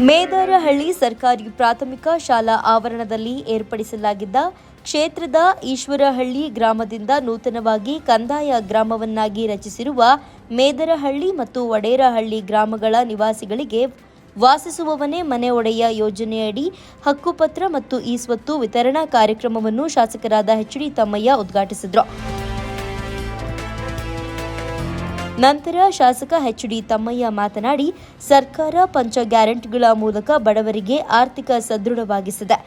ಮೇದರಹಳ್ಳಿ ಸರ್ಕಾರಿ ಪ್ರಾಥಮಿಕ ಶಾಲಾ ಆವರಣದಲ್ಲಿ ಏರ್ಪಡಿಸಲಾಗಿದ್ದ ಕ್ಷೇತ್ರದ ಈಶ್ವರಹಳ್ಳಿ ಗ್ರಾಮದಿಂದ ನೂತನವಾಗಿ ಕಂದಾಯ ಗ್ರಾಮವನ್ನಾಗಿ ರಚಿಸಿರುವ ಮೇದರಹಳ್ಳಿ ಮತ್ತು ವಡೇರಹಳ್ಳಿ ಗ್ರಾಮಗಳ ನಿವಾಸಿಗಳಿಗೆ ವಾಸಿಸುವವನೇ ಮನೆ ಒಡೆಯ ಯೋಜನೆಯಡಿ ಹಕ್ಕುಪತ್ರ ಮತ್ತು ಈ ಸ್ವತ್ತು ವಿತರಣಾ ಕಾರ್ಯಕ್ರಮವನ್ನು ಶಾಸಕರಾದ ಎಚ್ ಡಿ ತಮ್ಮಯ್ಯ ಉದ್ಘಾಟಿಸಿದರು. ನಂತರ ಶಾಸಕ ಎಚ್ ಡಿ ತಮ್ಮಯ್ಯ ಮಾತನಾಡಿ, ಸರ್ಕಾರ ಪಂಚ ಗ್ಯಾರಂಟಿಗಳ ಮೂಲಕ ಬಡವರಿಗೆ ಆರ್ಥಿಕ ಸದೃಢವಾಗಿಸಿದೆ.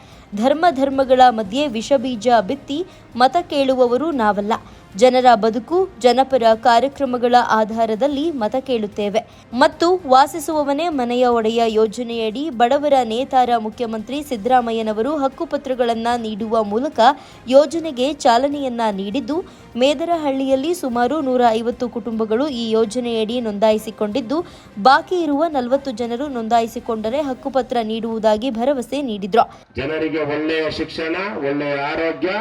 ಧರ್ಮ ಧರ್ಮಗಳ ಮಧ್ಯೆ ವಿಷಬೀಜ ಬಿತ್ತಿ ಮತ ಕೇಳುವವರು ನಾವಲ್ಲ. ಜನರ ಬದುಕು, ಜನಪರ ಕಾರ್ಯಕ್ರಮಗಳ ಆಧಾರದಲ್ಲಿ ಮತ ಕೇಳುತ್ತೇವೆ. ಮತ್ತು ವಾಸಿಸುವವನೇ ಮನೆಯ ಒಡೆಯ ಯೋಜನೆಯಡಿ ಬಡವರ ನೇತಾರ ಮುಖ್ಯಮಂತ್ರಿ ಸಿದ್ದರಾಮಯ್ಯನವರು ಹಕ್ಕುಪತ್ರಗಳನ್ನು ನೀಡುವ ಮೂಲಕ ಯೋಜನೆಗೆ ಚಾಲನೆಯನ್ನ ನೀಡಿದ್ದು, ಮೇದರಹಳ್ಳಿಯಲ್ಲಿ ಸುಮಾರು ನೂರ ಐವತ್ತು ಕುಟುಂಬಗಳು ಈ ಯೋಜನೆಯಡಿ ನೋಂದಾಯಿಸಿಕೊಂಡಿದ್ದು, ಬಾಕಿ ಇರುವ ನಲವತ್ತು ಜನರು ನೋಂದಾಯಿಸಿಕೊಂಡರೆ ಹಕ್ಕುಪತ್ರ ನೀಡುವುದಾಗಿ ಭರವಸೆ ನೀಡಿದ್ರು. ಜನರಿಗೆ ಒಳ್ಳೆಯ ಶಿಕ್ಷಣ, ಒಳ್ಳೆಯ ಆರೋಗ್ಯ,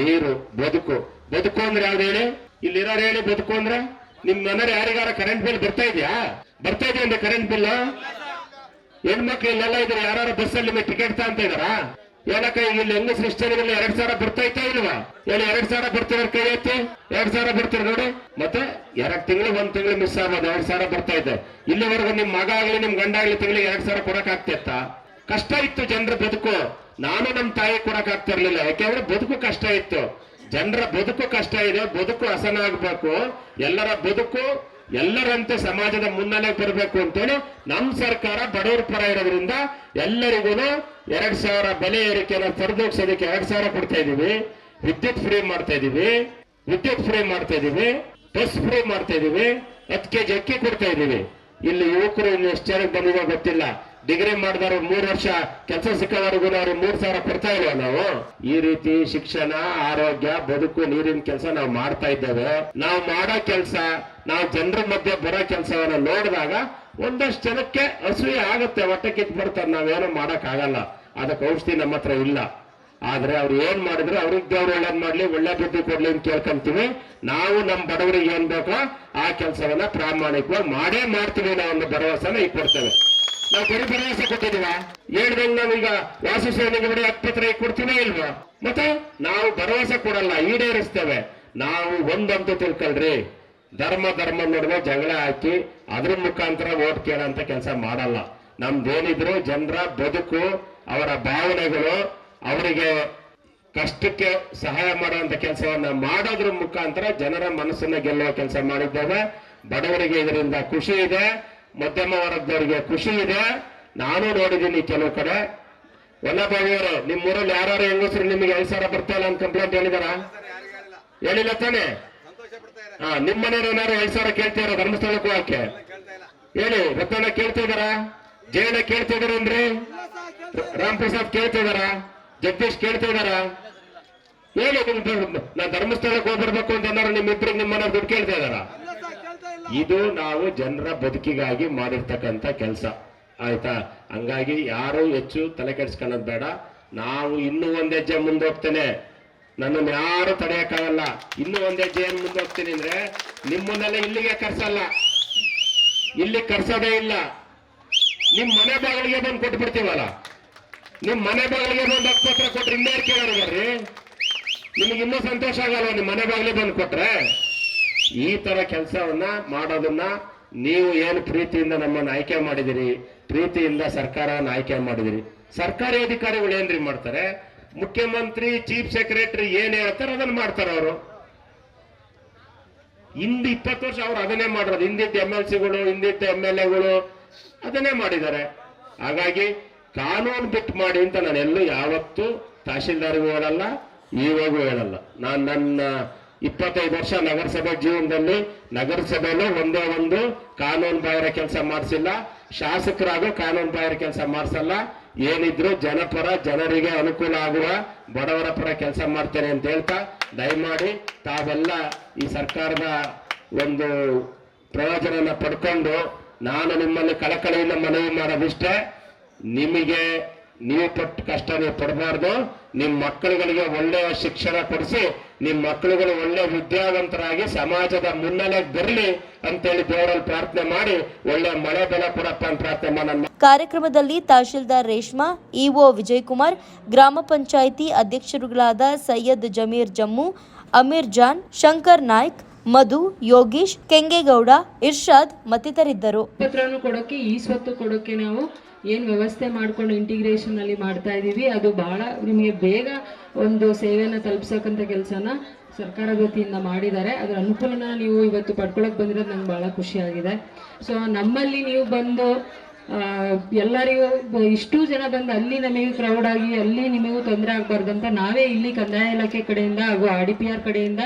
ನೀರು, ಬದುಕು. ಬದುಕು ಅಂದ್ರೆ ಯಾವ್ದು ಹೇಳಿ? ಇಲ್ಲಿರೋರು ಹೇಳಿ ಬದುಕು ಅಂದ್ರೆ ನಿಮ್ ಮನೇಲಿ ಯಾರಿಗಾರ ಕರೆಂಟ್ ಬಿಲ್ ಬರ್ತಾ ಇದೆಯಾ? ಬರ್ತಾ ಇದೆಯಾ ಅಂದ್ರೆ ಕರೆಂಟ್ ಬಿಲ್ ಹೆಣ್ಮಕ್ಳು ಇಲ್ಲೆಲ್ಲ ಇದ್ರೆ ಯಾರು ಬಸ್ಸಲ್ಲಿ ನಿಮಗೆ ಟಿಕೆಟ್ ತಾಂತ ಇದಾರಾ ಏನಕ್ಕ ಇಲ್ಲಿ ಹೆಂಗ ಸೃಷ್ಟಿಯಲ್ಲಿ ಎರಡ್ ಸಾವಿರ ಬರ್ತೈತಾ ಇಲ್ವಾ? ಹೇಳಿ, ಎರಡ್ ಸಾವಿರ ಬರ್ತಿರೋ ಕೈ ಐತಿ ಎರಡ್ ಸಾವಿರ ಬರ್ತೀರ ನೋಡಿ. ಮತ್ತೆ ಎರಡ್ ತಿಂಗಳು, ಒಂದ್ ತಿಂಗಳು ಮಿಸ್ ಆಗೋದು ಎರಡ್ ಸಾವಿರ ಬರ್ತಾ ಇದೆ. ಇಲ್ಲಿವರೆಗೂ ನಿಮ್ ಮಗ ಆಗ್ಲಿ, ನಿಮ್ ಗಂಡ ಆಗ್ಲಿ ತಿಂಗಳಿಗೆ ಎರಡ್ ಸಾವಿರ ಕೊಡಕ್ ಆಗ್ತಿತ್ತ ಕಷ್ಟ ಇತ್ತು ಜನರ ಬದುಕು. ನಾನು ನಮ್ಮ ತಾಯಿ ಕೊಡಕ್ ಆಗ್ತಿರ್ಲಿಲ್ಲ ಯಾಕೆಂದ್ರೆ ಬದುಕು ಕಷ್ಟ ಇತ್ತು. ಜನರ ಬದುಕು ಕಷ್ಟ ಇದೆ, ಬದುಕು ಹಸನ ಆಗ್ಬೇಕು. ಎಲ್ಲರ ಬದುಕು ಎಲ್ಲರಂತೆ ಸಮಾಜದ ಮುನ್ನಲೆ ಬರಬೇಕು ಅಂತೇಳಿ ನಮ್ಮ ಸರ್ಕಾರ ಬಡವರ ಪರ ಇರೋದ್ರಿಂದ ಎಲ್ಲರಿಗೂ ಎರಡ್ ಸಾವಿರ ಬೆಲೆ ಏರಿಕೆನ ಸರಿದೂಗಿಸೋದಕ್ಕೆ ಎರಡ್ ಸಾವಿರ ಕೊಡ್ತಾ ಇದೀವಿ. ವಿದ್ಯುತ್ ಫ್ರೀ ಮಾಡ್ತಾ ಇದೀವಿ. ವಿದ್ಯುತ್ ಫ್ರೀ ಮಾಡ್ತಾ ಇದೀವಿ. ಬಸ್ ಫ್ರೀ ಮಾಡ್ತಾ ಇದೀವಿ. ಹತ್ತು ಕೆಜಿ ಅಕ್ಕಿ ಕೊಡ್ತಾ ಇದೀವಿ. ಇಲ್ಲಿ ಯುವಕರು ಎಷ್ಟು ಜನಕ್ಕೆ ಬಂದಿದೆ ಗೊತ್ತಿಲ್ಲ. ಡಿಗ್ರಿ ಮಾಡಿದವರು ಮೂರು ವರ್ಷ, ಕೆಲಸ ಸಿಕ್ಕವರೆಗೂ ಅವ್ರು ಮೂರ್ ಸಾವಿರ ಕೊಡ್ತಾ ಇಲ್ವಾ ನಾವು? ಈ ರೀತಿ ಶಿಕ್ಷಣ, ಆರೋಗ್ಯ, ಬದುಕು, ನೀರಿನ ಕೆಲಸ ನಾವು ಮಾಡ್ತಾ ಇದ್ದೇವೆ. ನಾವು ಮಾಡೋ ಕೆಲಸ, ನಾವು ಜನರ ಮಧ್ಯೆ ಬರೋ ಕೆಲಸವನ್ನ ನೋಡಿದಾಗ ಒಂದಷ್ಟು ಜನಕ್ಕೆ ಅಸೂಯೆ ಆಗುತ್ತೆ, ಹೊಟ್ಟೆ ಕಿತ್ ಬರ್ತಾರೆ ನಾವೇನೋ ಮಾಡಕ್ ಆಗಲ್ಲ ಅದಕ್ಕೆ ಔಷಧಿ ನಮ್ಮ ಹತ್ರ ಇಲ್ಲ. ಆದ್ರೆ ಅವ್ರು ಏನ್ ಮಾಡಿದ್ರು, ಅವ್ರಿಗೆ ದೇವ್ರು ಒಳ್ಳೇದ್ ಮಾಡ್ಲಿ, ಒಳ್ಳೆ ಬುದ್ಧಿ ಕೊಡ್ಲಿ ಅಂತ ಕೇಳ್ಕೊಂತೀವಿ. ನಾವು ನಮ್ಮ ಬಡವರಿಗೆ ಏನ್ ಬೇಕೋ ಆ ಕೆಲಸವನ್ನ ಪ್ರಾಮಾಣಿಕವಾಗಿ ಮಾಡೇ ಮಾಡ್ತೀವಿ ನಾವು ಒಂದು ಭರವಸೆನ ಈಗ ಕೊಡ್ತೇವೆ. ನಾವು ಬರೀ ಭರವಸೆ ಕೊಟ್ಟಿದೀವ ಹೇಳ್ದಂಗ್ ನಾವೀಗ ವಾಸುಸೇನೆಗೆ ಬರೀ ಕೊಡ್ತೀವಿ ಇಲ್ವಾ? ಮತ್ತೆ ನಾವು ಭರವಸೆ ಕೊಡಲ್ಲ, ಈಡೇರಿಸ್ತೇವೆ. ನಾವು ಒಂದಂತ ತಿಳ್ಕೊಳ್ರಿ. ಧರ್ಮ ಧರ್ಮ ನಡುವೆ ಜಗಳ ಹಾಕಿ ಅದ್ರ ಮುಖಾಂತರ ಓಟ್ ಕೇಳಂತ ಕೆಲಸ ಮಾಡಲ್ಲ. ನಮ್ದೇನಿದ್ರು ಜನರ ಬದುಕು, ಅವರ ಭಾವನೆಗಳು, ಅವರಿಗೆ ಕಷ್ಟಕ್ಕೆ ಸಹಾಯ ಮಾಡುವಂತ ಕೆಲಸವನ್ನ ಮಾಡೋದ್ರ ಮುಖಾಂತರ ಜನರ ಮನಸ್ಸನ್ನ ಗೆಲ್ಲುವ ಕೆಲಸ ಮಾಡಿದ್ದೇವೆ. ಬಡವರಿಗೆ ಇದರಿಂದ ಖುಷಿ ಇದೆ. ಮಧ್ಯಮ ವರ್ಗದವರಿಗೆ ಖುಷಿ ಇದೆ. ನಾನು ನೋಡಿದ್ದೀನಿ ಕೆಲವು ಕಡೆ. ವಲ್ಲಭಾವಿಯವರು ನಿಮ್ ಊರಲ್ಲಿ ಯಾರು ಹೆಂಗಸರು ನಿಮಗೆ ಐದು ಸಾವಿರ ಬರ್ತಾ ಇಲ್ಲ ಅಂತ ಕಂಪ್ಲೇಂಟ್ ಹೇಳಿದಾರ? ಹೇಳಿಲ್ಲ ತಾನೆ? ಹಾ ನಿಮ್ಮ ಮನೆಯವ್ರು ಏನಾರು ಐದು ಸಾವಿರ ಕೇಳ್ತಿದಾರ ಧರ್ಮಸ್ಥಳಕ್ಕೂ ಹೋಗಕ್ಕೆ ಹೇಳಿ ರತ್ನ ಕೇಳ್ತಾ ಇದಾರ? ಜಯಣ್ಣ ಕೇಳ್ತಾ ಇದಾರೇನ್ರಿ ರಾಮ್ ಪ್ರಸಾದ್ ಕೇಳ್ತಾ ಇದಾರ? ಜಗದೀಶ್ ಕೇಳ್ತಾ ಇದಾರ? ಹೇಳಿ, ನಿಮ್ ನಾ ಧರ್ಮಸ್ಥಳಕ್ಕೆ ಹೋಗ್ಬರ್ಬೇಕು ಅಂತ ಏನಾರು ನಿಮ್ ಇಬ್ಬರಿಗೆ ನಿಮ್ಮ ಮನೆಯವ್ರು ದುಡ್ಡು ಕೇಳ್ತಾ ಇದಾರ? ಇದು ನಾವು ಜನರ ಬದುಕಿಗಾಗಿ ಮಾಡಿರ್ತಕ್ಕಂಥ ಕೆಲಸ. ಆಯ್ತಾ? ಹಂಗಾಗಿ ಯಾರು ಹೆಚ್ಚು ತಲೆ ಕೆಡಿಸ್ಕೊಳ್ಳೋದು ಬೇಡ. ನಾವು ಇನ್ನೂ ಒಂದು ಹೆಜ್ಜೆ ಮುಂದೆ ಹೋಗ್ತೇನೆ. ನನ್ನನ್ನು ಯಾರು ತಡೆಯಕ್ಕಾಗಲ್ಲ. ಇನ್ನೂ ಒಂದು ಹೆಜ್ಜೆ ಏನು ಮುಂದೆ ಹೋಗ್ತೀನಿ ಅಂದ್ರೆ ನಿಮ್ಮನ್ನೆಲ್ಲ ಇಲ್ಲಿಗೆ ಕರ್ಸಲ್ಲ. ಇಲ್ಲಿ ಕರ್ಸೋದೇ ಇಲ್ಲ. ನಿಮ್ಮ ಮನೆ ಬಾಗಿಲಿಗೆ ಬಂದು ಕೊಟ್ಟು ನಿಮ್ಮ ನಿಮ್ ಮನೆ ಬಾಗಿಲಿಗೆ ಬಂದು ಕೊಟ್ಟರೆ ಕೊಟ್ರೆ ಇನ್ನೇರ್ ಕೇಳೋರು ಬರ್ರಿ? ನಿಮ್ಗೆ ಇನ್ನೂ ಸಂತೋಷ ಆಗಲ್ಲ ನಿಮ್ಮ ಮನೆ ಬಾಗಿಲಿಗೆ ಬಂದು ಕೊಟ್ರೆ? ಈ ತರ ಕೆಲಸವನ್ನ ಮಾಡೋದನ್ನ ನೀವು ಏನು ಪ್ರೀತಿಯಿಂದ ನಮ್ಮನ್ನು ಆಯ್ಕೆ ಮಾಡಿದಿರಿ? ಪ್ರೀತಿಯಿಂದ ಸರ್ಕಾರವನ್ನು ಆಯ್ಕೆ ಮಾಡಿದಿರಿ. ಸರ್ಕಾರಿ ಅಧಿಕಾರಿಗಳು ಏನ್ರಿ ಮಾಡ್ತಾರೆ? ಮುಖ್ಯಮಂತ್ರಿ, ಚೀಫ್ ಸೆಕ್ರೆಟರಿ ಏನ್ ಹೇಳ್ತಾರೆ ಅದನ್ನ ಮಾಡ್ತಾರೆ ಅವರು. ಹಿಂದ್ ಇಪ್ಪತ್ತು ವರ್ಷ ಅವ್ರು ಅದನ್ನೇ ಮಾಡಿರೋದು. ಹಿಂದಿದ್ದ ಎಂ ಎಲ್ ಸಿಗಳು, ಹಿಂದಿದ್ದ ಎಂ ಎಲ್ ಎಗಳು ಅದನ್ನೇ ಮಾಡಿದ್ದಾರೆ. ಹಾಗಾಗಿ ಕಾನೂನು ಬಿಟ್ಟು ಮಾಡಿ ಅಂತ ನಾನು ಎಲ್ಲೂ ಯಾವತ್ತೂ ತಹಶೀಲ್ದಾರ್ಗೂ ಹೇಳಲ್ಲ ಇವಾಗೂ ಹೇಳಲ್ಲ. ನಾನು ನನ್ನ ಇಪ್ಪತ್ತೈದು ವರ್ಷ ನಗರಸಭೆ ಜೀವನದಲ್ಲಿ ನಗರಸಭೆಯಲ್ಲೂ ಒಂದೇ ಒಂದು ಕಾನೂನು ಬಾಹಿರ ಕೆಲಸ ಮಾಡಿಸಿಲ್ಲ. ಶಾಸಕರಾಗೂ ಕಾನೂನು ಬಾಹಿರ ಕೆಲಸ ಮಾಡಿಸಲ್ಲ. ಏನಿದ್ರು ಜನಪರ, ಜನರಿಗೆ ಅನುಕೂಲ ಆಗುವ ಬಡವರ ಪರ ಕೆಲಸ ಮಾಡ್ತೇನೆ ಅಂತ ಹೇಳ್ತಾ ದಯಮಾಡಿ ತಾವೆಲ್ಲ ಈ ಸರ್ಕಾರದ ಒಂದು ಪ್ರಯೋಜನನ ಪಡ್ಕೊಂಡು ನಾನು ನಿಮ್ಮಲ್ಲಿ ಕಳಕಳಿಯಿಂದ ಮನವಿ ಮಾಡೋದಿಷ್ಟೇ. ನಿಮಗೆ ನೀವು ಪಟ್ಟ ಕಷ್ಟ ನೀವು ಪಡಬಾರ್ದು. ನಿಮ್ಮ ಮಕ್ಕಳುಗಳಿಗೆ ಒಳ್ಳೆಯ ಶಿಕ್ಷಣ ಕೊಡಿಸಿ ನಿಮ್ಮ ಮಕ್ಕಳುಗಳು ಒಳ್ಳೆ ವಿದ್ಯಾವಂತರಾಗಿ ಸಮಾಜದ ಮುನ್ನೆಲೆಗೆ ಬರಲಿ ಅಂತೇಳಿ ದೇವರಲ್ಲಿ ಪ್ರಾರ್ಥನೆ ಮಾಡಿ, ಒಳ್ಳೆ ಮಳೆ ಬೆಲೆ ಕೊಡಪ್ಪ ಅಂತ ಪ್ರಾರ್ಥನೆ ಮಾಡೋಣ ಕಾರ್ಯಕ್ರಮದಲ್ಲಿ ತಹಶೀಲ್ದಾರ್ ರೇಷ್ಮಾ, ಇಒ ವಿಜಯಕುಮಾರ್, ಗ್ರಾಮ ಪಂಚಾಯಿತಿ ಅಧ್ಯಕ್ಷರುಗಳಾದ ಸೈಯದ್ ಜಮೀರ್ ಜಮ್ಮು, ಅಮೀರ್ ಜಾನ್, ಶಂಕರ್ ನಾಯ್ಕ್ ಮಧು, ಯೋಗೀಶ್, ಕೆಂಗೇಗೌಡ, ಇರ್ಷಾದ್ ಮತ್ತಿತರಿದ್ದರು. ಕೊಡೋಕೆ, ಈ ಸ್ವತ್ತು ಕೊಡೋಕೆ ನಾವು ಏನು ವ್ಯವಸ್ಥೆ ಮಾಡ್ಕೊಂಡು ಇಂಟಿಗ್ರೇಷನ್ ಅಲ್ಲಿ ಮಾಡ್ತಾ ಇದ್ದೀವಿ ಅದು ಬಹಳ ನಿಮಗೆ ಬೇಗ ಒಂದು ಸೇವೆನ ತಲುಪಿಸಕಂತ ಕೆಲಸನ ಸರ್ಕಾರದ ವತಿಯಿಂದ ಮಾಡಿದ್ದಾರೆ. ಅದರ ಅನುಕೂಲನ ನೀವು ಇವತ್ತು ಪಡ್ಕೊಳಕ್ ಬಂದಿರೋದು ನಂಗೆ ಬಹಳ ಖುಷಿಯಾಗಿದೆ ಸೊ ನಮ್ಮಲ್ಲಿ ನೀವು ಬಂದು ಎಲ್ಲರಿಗೂ ಇಷ್ಟು ಜನ ಬಂದು ಅಲ್ಲಿ ನಮಗೆ ಕ್ರೌಡ್ ಆಗಿ, ಅಲ್ಲಿ ನಿಮಗೂ ತೊಂದರೆ ಆಗಬಾರ್ದಂತ ನಾವೇ ಇಲ್ಲಿ ಕಂದಾಯ ಇಲಾಖೆ ಕಡೆಯಿಂದ ಹಾಗೂ ಆರ್ ಡಿ ಪಿ ಆರ್ ಕಡೆಯಿಂದ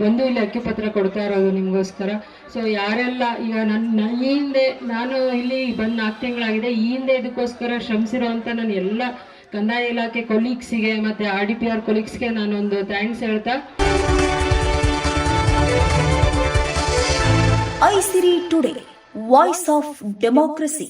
ಬಂದು ಇಲ್ಲಿ ಅಕ್ಕಿ ಪತ್ರ ಕೊಡ್ತಾ ಇರೋದು ನಿಮಗೋಸ್ಕರ. ಸೊ ಯಾರೆಲ್ಲ ಈಗ ನನ್ನ ಈ ಹಿಂದೆ ನಾನು ಇಲ್ಲಿ ಬಂದು ನಾಲ್ಕು ತಿಂಗಳಾಗಿದೆ. ಈ ಹಿಂದೆ ಇದಕ್ಕೋಸ್ಕರ ಶ್ರಮಿಸಿರೋವಂಥ ನಾನು ಎಲ್ಲ ಕಂದಾಯ ಇಲಾಖೆ ಕೊಲೀಗ್ಸಿಗೆ ಮತ್ತು ಆರ್ ಡಿ ಪಿ ಆರ್ ಕೊಲೀಗ್ಸ್ಗೆ ನಾನೊಂದು ಥ್ಯಾಂಕ್ಸ್ ಹೇಳ್ತಾ. ಐಸಿರಿ ಟುಡೇ ವಾಯ್ಸ್ ಆಫ್ ಡೆಮೋಕ್ರಸಿ